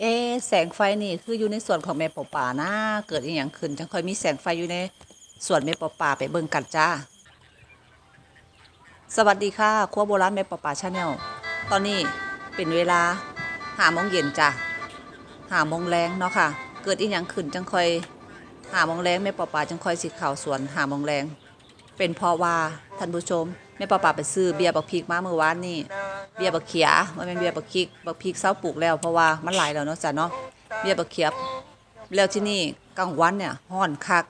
เอ แสงไฟนี่คืออยู่ในส่วนของแม่ปอป่านะ เกิดอีหยังขึ้นจังค่อยมีแสงไฟอยู่ในส่วนแม่ปอป่าไปเบิ่งกันจ้า สวัสดีค่ะครัวโบราณแม่ปอป่าชาแนลตอนนี้เป็นเวลาหาโมงเย็นจ้ะหาโมงแรงเนาะค่ะ เกิดอีหยังขึ้นจังค่อยหาโมงแรงแม่ปอป่าจังค่อยสิข่าวสวนหาโมงแรงเป็นเพราะว่าท่านผู้ชมแม่ปอป่าไปซื้อเบียร์บักพริกมาเมื่อวานนี่ เบียบักเขียมันเป็นเบียบักพริกบักพริกเศร้าปลูกแล้วเพราะว่ามันหลายแล้วเนาะจ้ะเนาะเบียบักเขียบแล้วที่นี่กลางวันเนี่ยห้อนคัก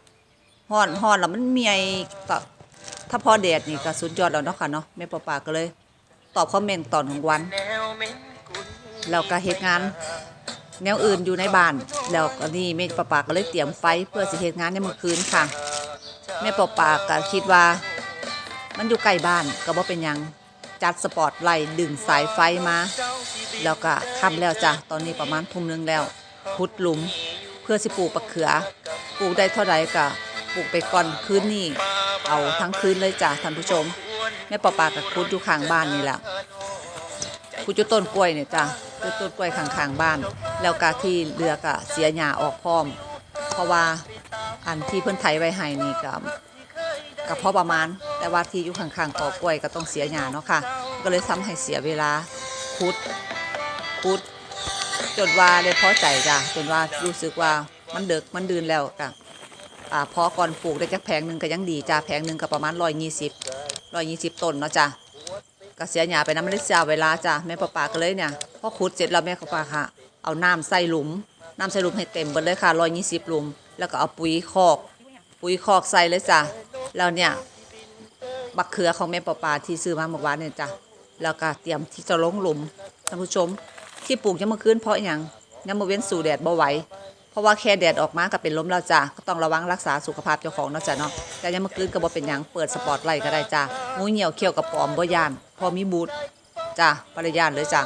ห้อนห้อนแล้วมันเมียก็ถ้าพอแดดนี่ก็สุดยอดแล้วเนาะค่ะเนาะแม่ปอปาก็เลย ตอบคอมเมนต์ตอนของวันแล้วก็เฮ็ดงาน แนวอื่นอยู่ในบ้าน แล้วก็นี่แม่ปอปาก็เลยเตรียมไฟเพื่อสิเฮ็ดงานในเมื้อคืนค่ะแม่ปอปาก็คิดว่า มันอยู่ใกล้บ้านก็บ่เป็นยัง จัดสปอร์ตไลท์ดึงสายไฟมา แล้วก็ค่ำแล้วจ้ะ ตอนนี้ประมาณทุ่มหนึงแล้วขุดหลุม เพื่อสิปลูกปักเขือ ปลูกได้เท่าใดก็ปลูกไปก่อนคืนนี้เอาทั้งคืนเลยจ้ะท่านผู้ชม แม่ปอปากับคุดอยู่ข้างบ้านนี่แหละคุดอยู่ต้นกล้วยเนี่ยจ้ะอยู่ต้นกล้วยข้างๆบ้าน แล้วก็ที่เรือก็เสียหญ้าออกพร้อม เพราะว่าอันที่เพิ่นไถไว้ให้นี่ก็กับพอประมาณ แต่ว่าที่อยู่ข้างๆกอกล้วยก็ต้องเสียหญ้าเนาะค่ะ ก็เลยทำให้เสียเวลาคุดคุด จนว่าได้พอใจจ้ะจนว่ารู้สึกว่ามันเดึกมันดื่นแล้วกะอ่าพอก่อนปลูกได้จักแผงหนึ่งก็ยังดีจ้ะแผงหนึ่งก็ประมาณร้อยยี่สิบร้อยยี่สิบต้นเนาะจ้ะก็เสียหญ้าไปน้ำมันได้เสียเวลาจ้ะแม่ปะปาก็เลยเนี่ยพอขุดเสร็จแล้วแม่ปะปาค่ะ เอาน้ำใส่หลุมน้ำใส่หลุมให้เต็มหมดเลยค่ะร้อยยี่สิบหลุม แล้วก็เอาปุ๋ยคอก ปุ๋ยคอกใส่เลยจ้ะแล้วเนี่ย บักเขือของแม่ปอปาที่ซื้อมาเมื่อวานเนี่ยจ้ะแล้วก็เตรียมที่จะลงหลุมท่านผู้ชม ที่ปลูกยังเมื่อคืนเพราะอย่างยังมาเว้นสู่แดดบ่ไหวเพราะว่าแค่แดดออกมาก็เป็นล้มแล้วจ้ะก็ต้องระวังรักษาสุขภาพเจ้าของเนาะจ้ะเนาะแต่ยังเมื่อคืนก็บ่เป็นหยังเปิดสปอตไลท์ก็ได้จ้ะงูเหี่ยวเขี้ยวกับปอมบ่ยานพอมีบูทจ้ะปริยานเลยจ้ะ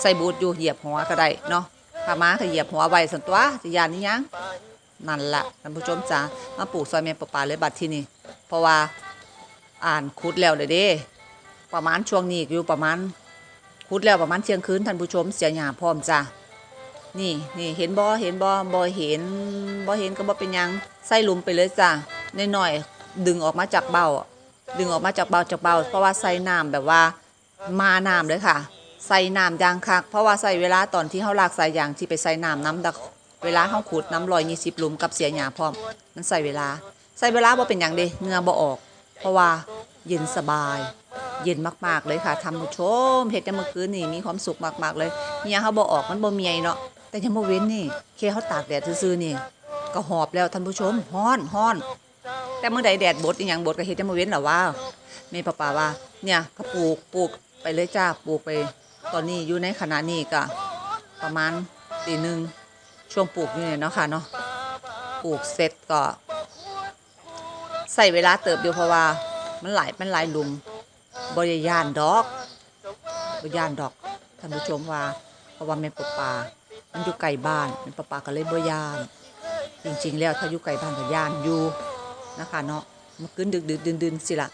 ใส่บูทอยู่เหยียบหัวก็ได้เนาะถ้ามาก็เหยียบหัวไว้ส่วนตัวจะยานนี่ยังนั่นละท่านผู้ชมจ้ามาปลูกซอยแม่ปะปาเลยบัดที่นี่เพราะว่า อ่านคุดแล้วเลยเด้ ประมาณช่วงนี้อยู่ประมาณคุดแล้วประมาณเที่ยงคืนท่านผู้ชมเสียหยาพร้อมจ้านี่นี่เห็นบ่เห็นบ่บ่เห็นบ่เห็นก็บ่เป็นยังใส่หลุมไปเลยจ้าน้อยๆดึงออกมาจากเบาดึงออกมาจากเบาจากเบาเพราะว่าใส่น้ำแบบว่ามาน้ำเลยค่ะใส่น้ำยางคัก เพราะว่าใส่เวลาตอนที่เฮาลากใสายางที่ไปใส่น้ำน้ำดักเวลาเฮาขุดน้ำลอยยี่สิบลุมกับเสียหยาพร้อมมันใส่เวลา ใส่เวลาบ่เป็นอย่างเดเงือบ่ออก เพราะว่าเย็นสบาย เย็นมากๆเลยค่ะท่านผู้ชมเฮ็ดแต่เมื่อคืนนี่มีความสุขมากๆเลยเหงื่อเฮาบ่ออกมันบ่เมียเนาะแต่ยังบ่เว้นนี่แค่เฮาตากแดดซื่อๆนี่ ก็หอบแล้วท่านผู้ชมฮ้อนฮ้อน แต่เมื่อใดแดดบดอีหยังบดก็เฮ็ดแต่บ่เว้นล่ะว่าแม่ป้าป่าว่า เนี่ยก็ปลูกปลูกไปเลยจ้าปลูกไป ตอนนี้อยู่ในขณะนี้ก็ประมาณตีหนึ่งช่วงปลูกนี่เนี่ยเนาะค่ะเนาะปลูกเสร็จก็ ใส่เวลาเติบเดียวเพราะว่า มันหลายมันหลายหลุมบริยานดอกบริยานดอกท่านผู้ชมว่า เพราะว่าแม่ปปามันอยู่ไกลบ้านแม่ปปาก็เลยบริยาน จริงๆ แล้วถ้าอยู่ไกลบ้านก็ย่านอยู่นะคะเนาะมันคืนดึกดึกดื่นดื่นๆสิละ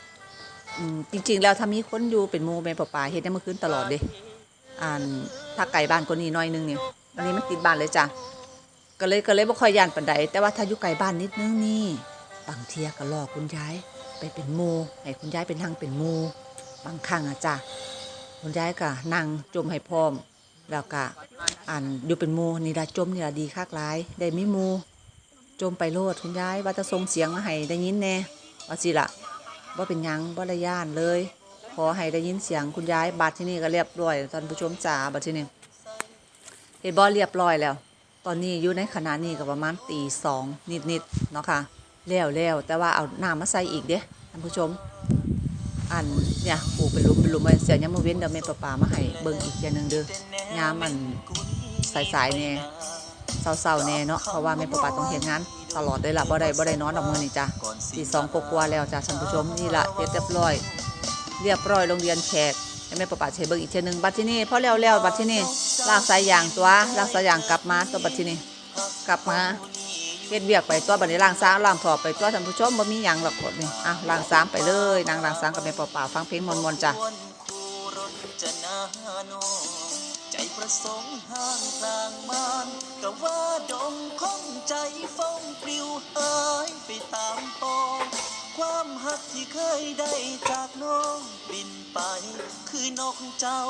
จริง ๆ แล้วถ้ามีคนอยู่เป็นมูแม่ปปาเฮ็ดได้เมื่อคืนตลอดเด้อ่านถ้าไกลบ้านคนนี้น้อยนึงเนี่ยอันนี้มันติดบ้านเลยจ้ะก็เลยก็เลยบ่ค่อยย่านปานใดแต่ว่าถ้าอยู่ไกลบ้านนิดนึงนี่ บางเทียก็หลอกคุณยายไปเป็นหมูให้คุณยายเป็นทางเป็นหมูบางครั้งอะจ้ะคุณยายก็นั่งจมให้พร้อม แล้วก็อ่านอยู่เป็นหมูนี่ละจมนี่ละดีคักหลายได้ไมีหมูจมไปโลดคุณยายว่าจะส่งเสียงมาให้ได้ยินแน่ว่าสิละว่าเป็นยังบ่ได้ย่านเลยขอให้ได้ยินเสียงคุณยายบัดที่นี่ก็เรียบร้อยท่านผู้ชมจ๋าบัดที่นี่เฮ็ดบ่เรียบร้อยแล้ว ตอนนี้อยู่ในขณะนี้ก็ประมาณตีสองนิดๆเนาะค่ะ แล้วแล้วแต่ว่าเอาน้ำมาใส่อีกเด้ท่านผู้ชม อันเนี่ยปลูกเป็นลุมเป็นลุมไว้เสียยามมาเว้นเดี๋ยวแม่ปลาปามาให้เบิ่งอีกเทียหนึงเด้อยามมันสายๆแน่เศร้าๆแน่เนาะเพราะว่าแม่ปลาปาต้องเฮ็ดงานตลอดเลยล่ะบ่ได้บ่ได้นอนดอกมือนี่จ้ะตีสองกว่าแล้วจ้ะท่านผู้ชมนี่ล่ะเรียบร้อย เรียบร้อยโรงเรียนแขกแม่ปะปาเชเบิงอีกเทีนึงบัดที่นี่พอแล้วแล้วบัดที่นี่ลากสายยางตัวลากสายยางกลับมาตัวบัดที่นี่กลับมา เฮ็ดเวียกไปตัวบัดนี้ล้างซ้างล้างถอบไปตัวท่านผู้ชมบ่มีหยังหรอกกดนี่อะล้างซ้างไปเลยนางล้างซ้างกับแม่เปะปาฟังเพลงมวนๆจ้ะใจประสงค์ห่างกลางบ้านก็ว่าดงคงใจฟ้องปลิวหายไปตามปองความหักที่เคยได้จากน้องบินไปคือนกเจ้า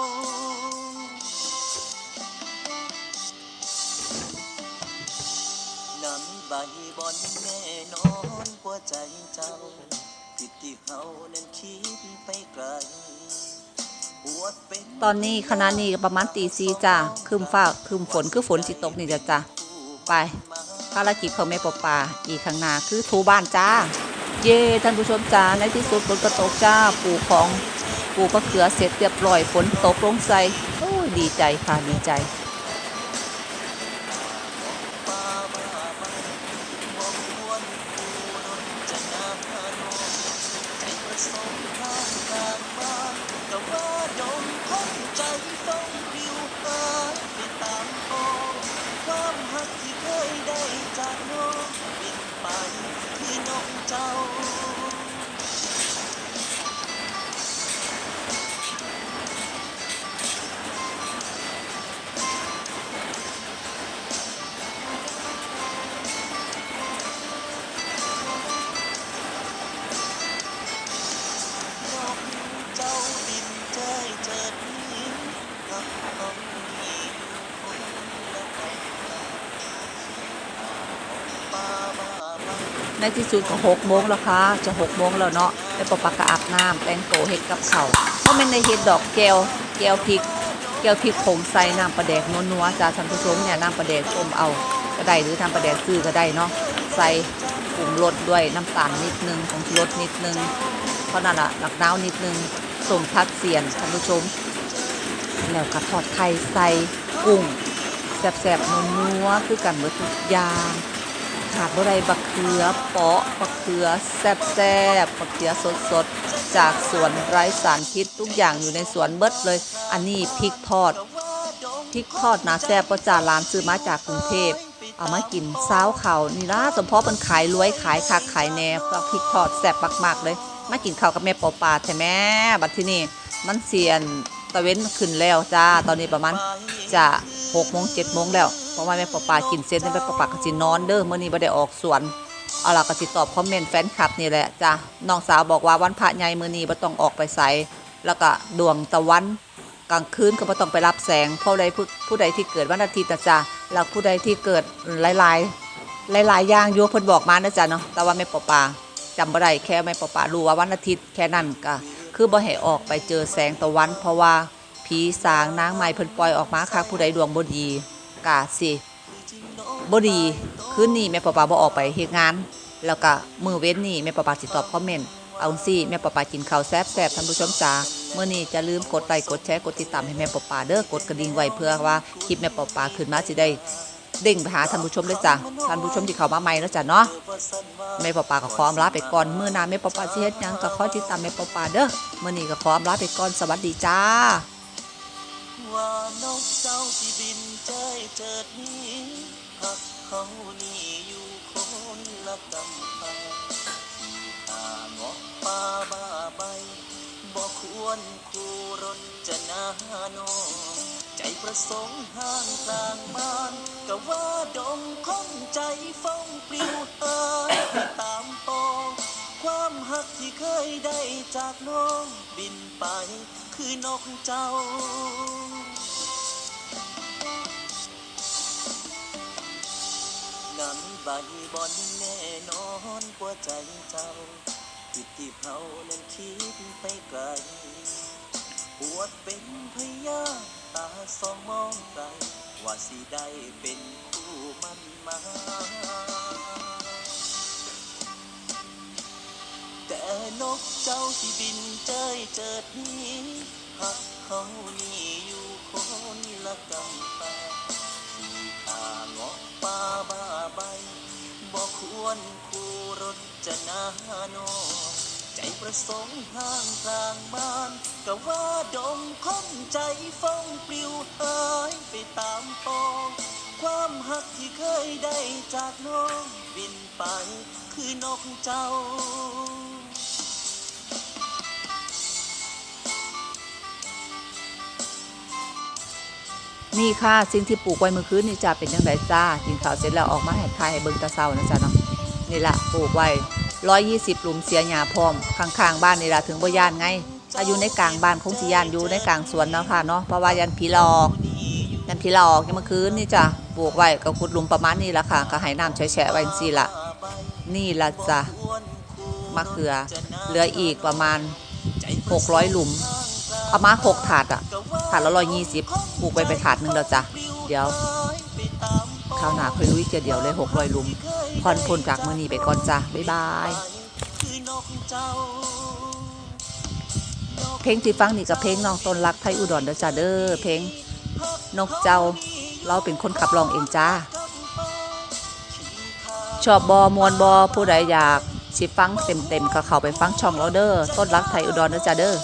อนแน่นอนกว่าใจเจ้าผิดที่เฮานั้นคิดไปไกลตอนนี้ขณะนี้ประมาณตีสีจ้าคืมฟ้าคืมฝนคือฝนสิตกนี่จ้ะจ้ะไปภารกิจของแม่ปอปาอีกข้างหน้าคือถูบ้านจ้า เย่ท่านผู้ชมจ้าในที่สุดฝนก็ตกจ้าปลูกของปลูกมะเขือเสร็จเรียบร้อยฝนตกลงใส่โอ้ดีใจค่ะดีใจ ในที่สุดก็หกโมงแล้วค่ะจะหกโมงแล้วเนาะไปปอปากะอาบน้ำแต่งโตเฮ็ดกับเขาวเพราะมันในเฮ็ดดอกแก้วแก้วพริก แก้วพริกผงใส่น้ำปลาแดกนัวๆจ้าท่านผู้ชมเนี่ยน้ำปลาแดกต้มเอาก็ได้หรือทำปลาแดกซื้อก็ได้เนาะใส่ปรุงรสด้วยน้ำตาลนิดนึงของรสนิดนึงเพราะนั่นละหลักน้าวนิดนึงสมพัดเสียนท่านผู้ชม แล้วก็ทอดไข่ใส่กุ้งแซ่บๆนัวๆคือกันหมดทุกอย่าง ขาดบ่ได้บักเขือเปาะบักเขือแซ่บแซ่บบักเขือสดสดจากสวนไร้สารพิษทุกอย่างอยู่ในสวนเบิดเลย อันนี้พริกทอดพริกทอดนะแซ่บประจาร้านซื้อมาจากกรุงเทพเอามากินเช้าเขานี่ล่ะสมพอเป็นขายรวยขายคักขายแน่เพราะพริกทอดแซ่บมากๆเลย มากินข้าวกับแม่ปอปลาใช่ไหมบัดที่นี่มันเสียนตะเว้นขึ้นแล้วจ้าตอนนี้ประมาณจะ หกโมงเจ็ดโมงแล้วเพราะว่าแม่ปอปากินเสร็จแล้วแม่ปอปากสินอนเด้อเมื้อนี้บ่ได้ออกสวนเอาล่ะก็สิตอบคอมเมนต์แฟนคลับนี่แหละจ้ะน้องสาวบอกว่าวันพระใหญ่มื้อนี้บ่ต้องออกไปไสแล้วก็ดวงตะวันกลางคืนก็บ่ต้องไปรับแสงเพราะใดผู้ผู้ใดที่เกิดวันอาทิตย์นะจ้ะแล้วผู้ใดที่เกิดหลายๆหลายๆอย่างอยู่เพิ่นบอกมานะจ๊ะเนาะแต่ว่าแม่ปอปาจำบ่ได้แค่แม่ปอปารู้ว่าวันอาทิตย์แค่นั้นก็คือบ่ให้ออกไปเจอแสงตะวัน เพราะว่า ผีสางนางไม้เพิ่นปล่อยออกมาค่ะผู้ใดดวงบ่ดีกาสิบ่ดีคืนนี้แม่ปอปาบ่ออกไปเฮ็ดงาน แล้วก็มือเว้นนี้แม่ปอปาสิตอบคอมเมนต์เอาซี่แม่ปอปากินข้าวแซ่บๆท่านผู้ชมจ๋าเมื้อนี้จะลืมกดไลค์กดแชร์กดติดตามให้แม่ปอปาเด้อกดกระดิ่งไว้เพื่อว่าคลิปแม่ปอปาขึ้นมาสิได้เด้งไปหาท่านผู้ชมด้วยจ้ะท่านผู้ชมที่เข้ามาใหม่แล้วจ้ะเนาะแม่ปอปาก็ขออำลาไปก่อนเมื้อนาแม่ปอปาสิเฮ็ดหยังก็ขอติดตามแม่ปอปาเด้อเมื้อนี้ก็ขออำลาไปก่อนสวัสดีจ้า ว่านกเจ้าที่บินเจยเจิดนี้หักเขานี่อยู่คนละกำพังที่ตาเงาะป่าบ้าใบบ่ควรคู่รถจะนาโนใจประสงค์ห่างกลางบ้านก็ว่าดงคงใจฟ้องปลิวหายตามปองความหักที่เคยได้จากน้องบินไปคือนกเจ้า บบอนแน่นอนกว่าใจเจ้าผิดที่เขานั้นคิดไปไกล ปวดเป็นพยาตาสองมองไกลว่าสิได้เป็นคู่มันมาแต่นกเจ้าที่บินเจยเจิดนี้หักเขานี่อยู่คนละกำ จะนาโนใจประสงค์ห่างกลางบ้านก็ว่าดงคงใจฟ้องปลิวหายไปตามปองความหักที่เคยได้จากน้องบินไปคือนกเจ้านี่ค่ะสิ่งที่ปลูกไว้เมื่อคืนนี่จ้าเป็นยังไงจ้ากินข้าวเสร็จแล้วออกมาให้ทายให้เบิ่งตะเซานะจ๊ะเนาะ นี่ละปลูกไว้120หลุมเสียหญ้าพร้อมข้างๆบ้านนี่ละถึงบ่ย่านไงถ้าอยู่ในกลางบ้านคงสิย่านอยู่ในกลางสวนเนาะค่ะเนาะเพราะว่ายันผีหลอกยันผีหลอกเมื่อคืนนี่จ้ะปลูกไว้ก็ขุดหลุมประมาณนี้ละค่ะก็ให้น้ำแฉะไว้จังซี่ละนี่ละจ้ะมะเขือ เหลืออีกประมาณ600หลุมเอามาหกถาดอะถาดละร้อยยี่สิบปลูกไปไปถาดหนึ่งแล้วจ้ะเดี๋ยวาวหนาคอยลุยเจียเดียวเลยหกรอยลุมพรพ้นจากมือนีไปก่อนจ้ะ บ๊ายบายเจ้าเพลงที่ฟังนี่กับเพลงน้องต้นรักไทยอุดรเดจ้าเด้อเพลงนกเจ้า เราเป็นคนขับร้องเองจ้า ชอบบอมวนบอผู้ใดอยากสิฟังเต็มๆก็เข้าไปฟังช่องเราเด้อต้นรักไทยอุดรเดจ้าเด้อ